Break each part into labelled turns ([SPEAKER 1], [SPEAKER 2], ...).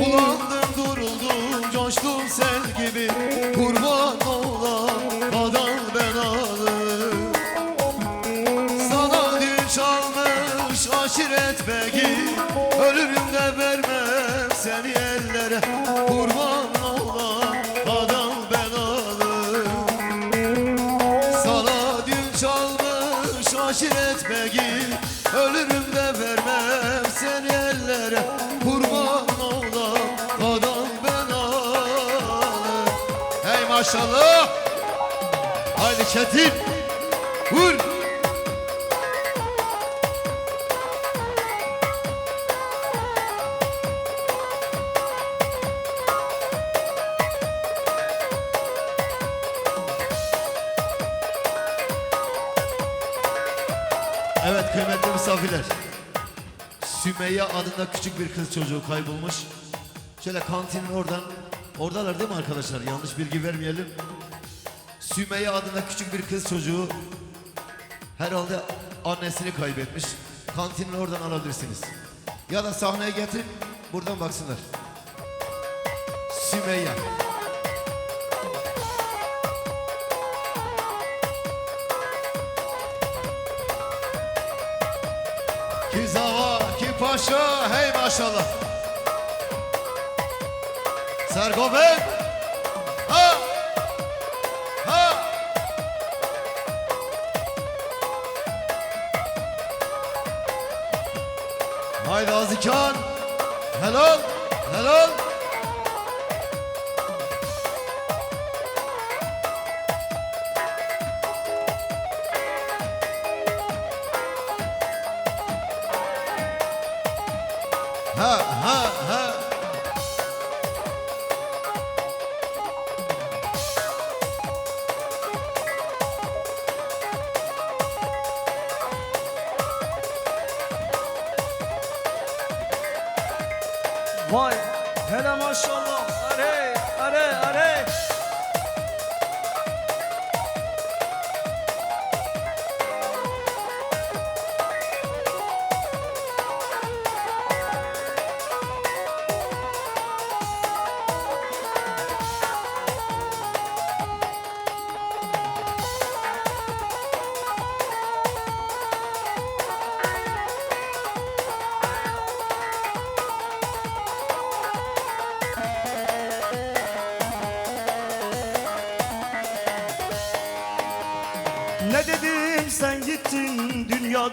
[SPEAKER 1] Bulandım duruldum coştum sel gibi. Kurban olan adam ben alım Sana dil çalmış aşiret begi Ölürüm de vermem seni ellere maşallah Haydi Çetin Vur Evet kıymetli misafirler. Sümeyye adında küçük bir kız çocuğu kaybolmuş. Şöyle kantinin oradan, oradalar değil mi arkadaşlar? Yanlış bilgi vermeyelim. Sümeyye adında küçük bir kız çocuğu herhalde annesini kaybetmiş. Kantinin oradan alabilirsiniz. Ya da sahneye getir, buradan baksınlar. Sümeyye. Ki zava, ki paşa, hey maşallah. Sergoben. Ha! Ha! Haydi Azikan. Helal, helal. Ha ha
[SPEAKER 2] Vay hele maşallah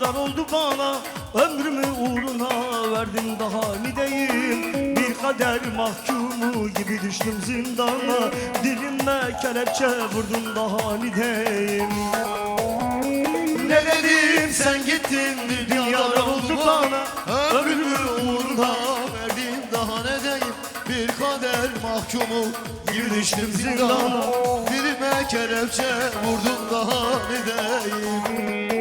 [SPEAKER 2] dünyadan oldu bana. Ömrümü uğruna verdim daha nideyim Bir kader mahkumu gibi düştüm zindana. Dilime kelepçe vurdun daha nideyim
[SPEAKER 1] Ne dedim sen gittin dünyadan oldu bana. Ömrümü uğruna verdim daha ne diyeyim Bir kader mahkumu gibi düştüm zindana. Dilime kelepçe vurdum daha ne diyeyim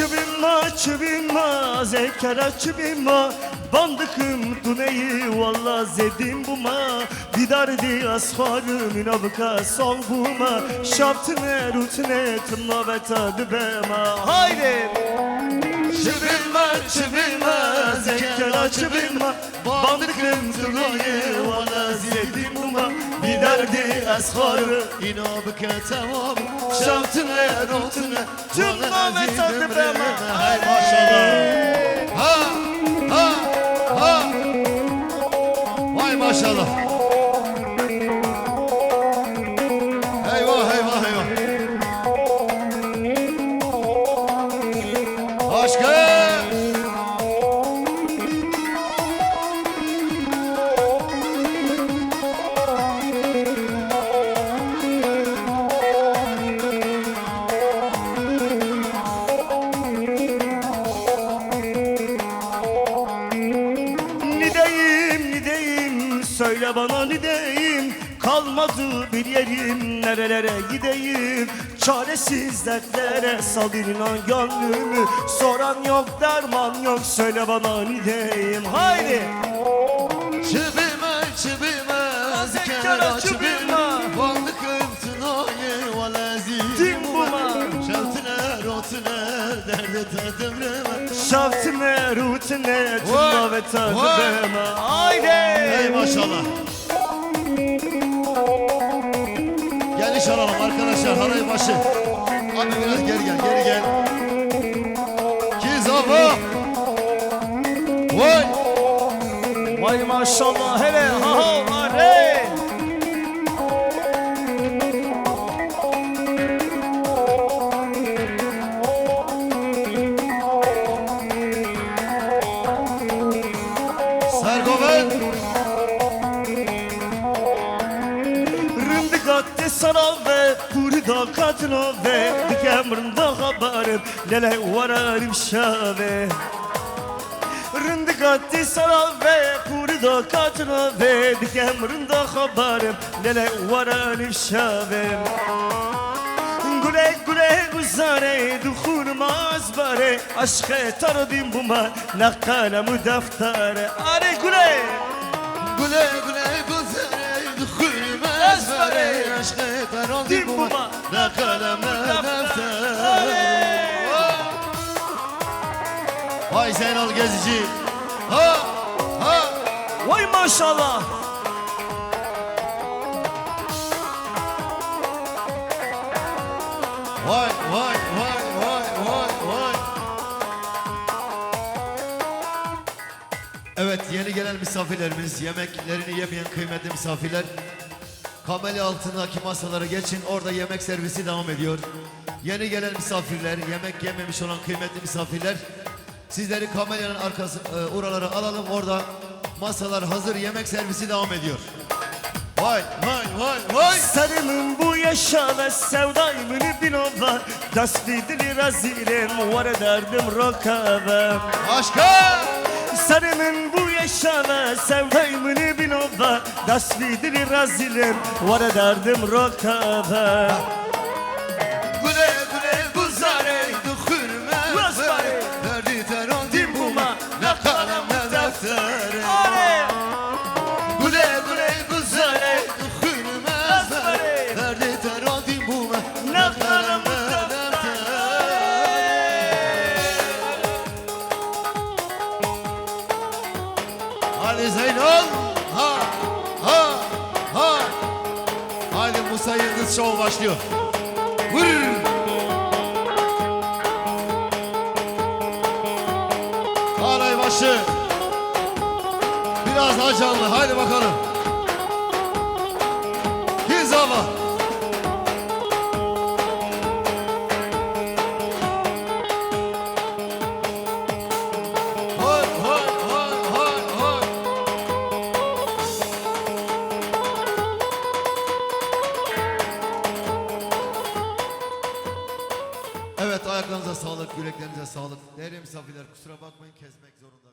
[SPEAKER 2] Çıbınma çıbınma zekara çıbınma Bandıkım tuneyi valla zedim buma. Didardi asharı münabıka salbuma Şaptine rutine tımla ve tadı bema Haydi!
[SPEAKER 1] Çıbınma çıbınma zekara çıbınma Bandıkım turnayı valla zedim buma Bir derdi esharı inabıke tamam Şamtine rotine
[SPEAKER 2] Tımla ve tadı bema
[SPEAKER 1] Hay maşallah. Ha ha ha. Vay maşallah
[SPEAKER 2] bana nideyim Kalmadı bir yerim. Nerelere gideyim? Çaresiz dertlere sal inan gönlümü Soran yok derman yok. Söyle bana nideyim Haydi.
[SPEAKER 1] Çıbime çıbime zikera çıbime
[SPEAKER 2] Şaftine, rutine, tınla ve tadırma Haydi.
[SPEAKER 1] Hey maşallah. Geniş alalım arkadaşlar haray başı. Abi biraz geri gel geri gel. Kizava Vay.
[SPEAKER 2] Vay maşallah hele ha ha kurda katnove Dikemrında haberim, lele vararım şave Rındıkatte sarave, kurda katnove Dikemrında haberim, lele vararım şave Güle güle guzare duhulmaz bare Aşkı taradım buma ne kalemi deftere Are Güle
[SPEAKER 1] güle güzel defter Vay Zeynal Gezici. Ha ha.
[SPEAKER 2] Vay maşallah.
[SPEAKER 1] Vay vay vay vay vay vay. Evet yeni gelen misafirlerimiz Yemeklerini yemeyen kıymetli misafirler Kameli altındaki masalara geçin Orada yemek servisi devam ediyor. Yeni gelen misafirler Yemek yememiş olan kıymetli misafirler Sizleri kamelyanın arkası e, oralara alalım Orada masalar hazır yemek servisi devam ediyor. Vay vay vay vay!
[SPEAKER 2] Sarımın bu yaşa ve sevdayımın bin ova Tasvidili razilim var derdim rokabem
[SPEAKER 1] Aşka
[SPEAKER 2] Sarımın bu yaşa ve sevdayımın bin ova Tasvidili razilim. Var derdim rokabem
[SPEAKER 1] Ali Zeynal. Ha ha ha. Haydi Musa Yıldız Show başlıyor. Vur Alay başı. Biraz daha canlı. Haydi bakalım. Hizama sağlık. Değerli misafirler kusura bakmayın kesmek zorunda.